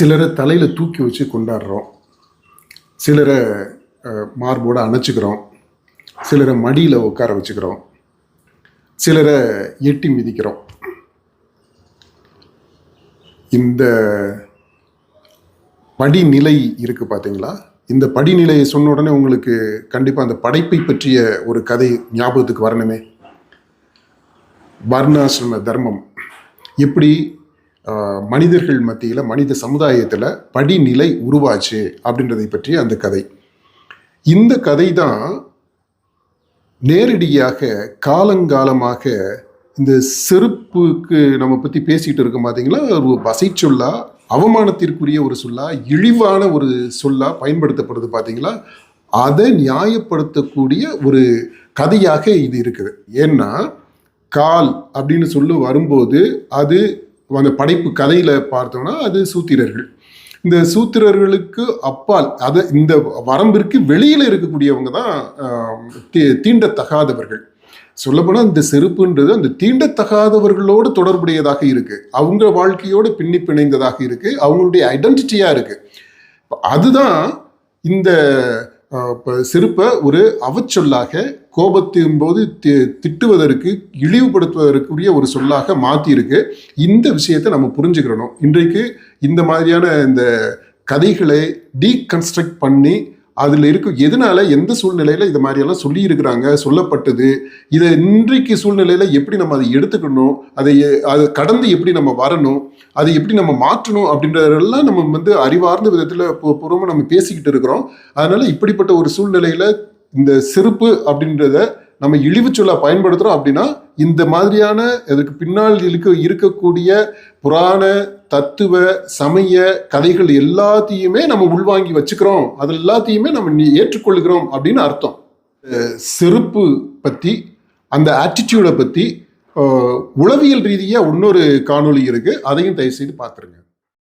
சிலரை தலையில் தூக்கி வச்சு கொண்டாடுறோம். சிலரை மார்போடு அணைச்சிக்கிறோம். சிலரை மடியில் உட்கார வச்சுக்கிறோம். சிலரை எட்டி மிதிக்கிறோம். இந்த படிநிலை இருக்குது பார்த்தீங்களா இந்த படிநிலையை சொன்ன உடனே உங்களுக்கு கண்டிப்பாக அந்த படைப்பை பற்றிய ஒரு கதை ஞாபகத்துக்கு வரணுமே. வர்ணாசிரம தர்மம். எப்படி மனிதர்கள் மத்தியில் மனித சமுதாயத்தில் படிநிலை உருவாச்சு அப்படின்றதை பற்றிய அந்த கதை. இந்த கதை தான் நேரடியாக காலங்காலமாக இந்த செருப்புக்கு நம்ம பற்றி பேசிகிட்டு இருக்கோம் பார்த்தீங்களா ஒரு வசை சொல்லா அவமானத்திற்குரிய ஒரு சொல்லா இழிவான ஒரு சொல்லா பயன்படுத்தப்படுது பார்த்தீங்களா அதை நியாயப்படுத்தக்கூடிய ஒரு கதையாக இது இருக்குது. ஏன்னா கால் அப்படின்னு சொல்லி வரும்போது அது அந்த படைப்பு கதையில் பார்த்தோம்னா அது சூத்திரர்கள். இந்த சூத்திரர்களுக்கு அப்பால் அதை இந்த வரம்பிற்கு வெளியில் இருக்கக்கூடியவங்க தான் தீ- தீண்டத்தகாதவர்கள். சொல்லப்போனால் இந்த செருப்புன்றது அந்த தீண்டத்தகாதவர்களோடு தொடர்புடையதாக இருக்குது அவங்க வாழ்க்கையோடு பின்னி பிணைந்ததாக இருக்குது அவங்களுடைய ஐடென்டிட்டியாக இருக்குது அதுதான் இந்த செருப்பை ஒரு அவச்சொல்லாக கோபத்தின் போது தி- திட்டுவதற்கு இழிவுபடுத்துவதற்குரிய ஒரு சொல்லாக மாற்றியிருக்கு இந்த விஷயத்தை நம்ம புரிஞ்சுக்கிறணும். இன்றைக்கு இந்த மாதிரியான இந்த கதைகளை டீகன்ஸ்ட்ரக்ட் பண்ணி அதில் இருக்கும் எதனால எந்த சூழ்நிலையில் இது மாதிரியெல்லாம் சொல்லியிருக்கிறாங்க சொல்லப்பட்டது இதை இன்றைக்கு சூழ்நிலையில் எப்படி நம்ம அதை எடுத்துக்கணும் அதை அதை கடந்து எப்படி நம்ம வரணும் அதை எப்படி நம்ம மாற்றணும் அப்படின்றதெல்லாம் நம்ம வந்து அறிவார்ந்த விதத்தில் பூர்வமாக நம்ம பேசிக்கிட்டு இருக்கிறோம். அதனால் இப்படிப்பட்ட ஒரு சூழ்நிலையில் இந்த சிறப்பு அப்படின்றத நம்ம இழிவு சொல்ல பயன்படுத்துகிறோம் அப்படின்னா இந்த மாதிரியான இதற்கு பின்னால் இருக்க இருக்கக்கூடிய புராண தத்துவ சமய கதைகள் எல்லாத்தையுமே நம்ம உள்வாங்கி வச்சுக்கிறோம். அது எல்லாத்தையுமே நம்ம ஏற்றுக்கொள்கிறோம் அப்படின்னு அர்த்தம். செருப்பு பற்றி அந்த ஆட்டிடியூடை பற்றி உளவியல் ரீதியாக இன்னொரு காணொலி இருக்குது அதையும் தயவுசெய்து பார்த்துருங்க.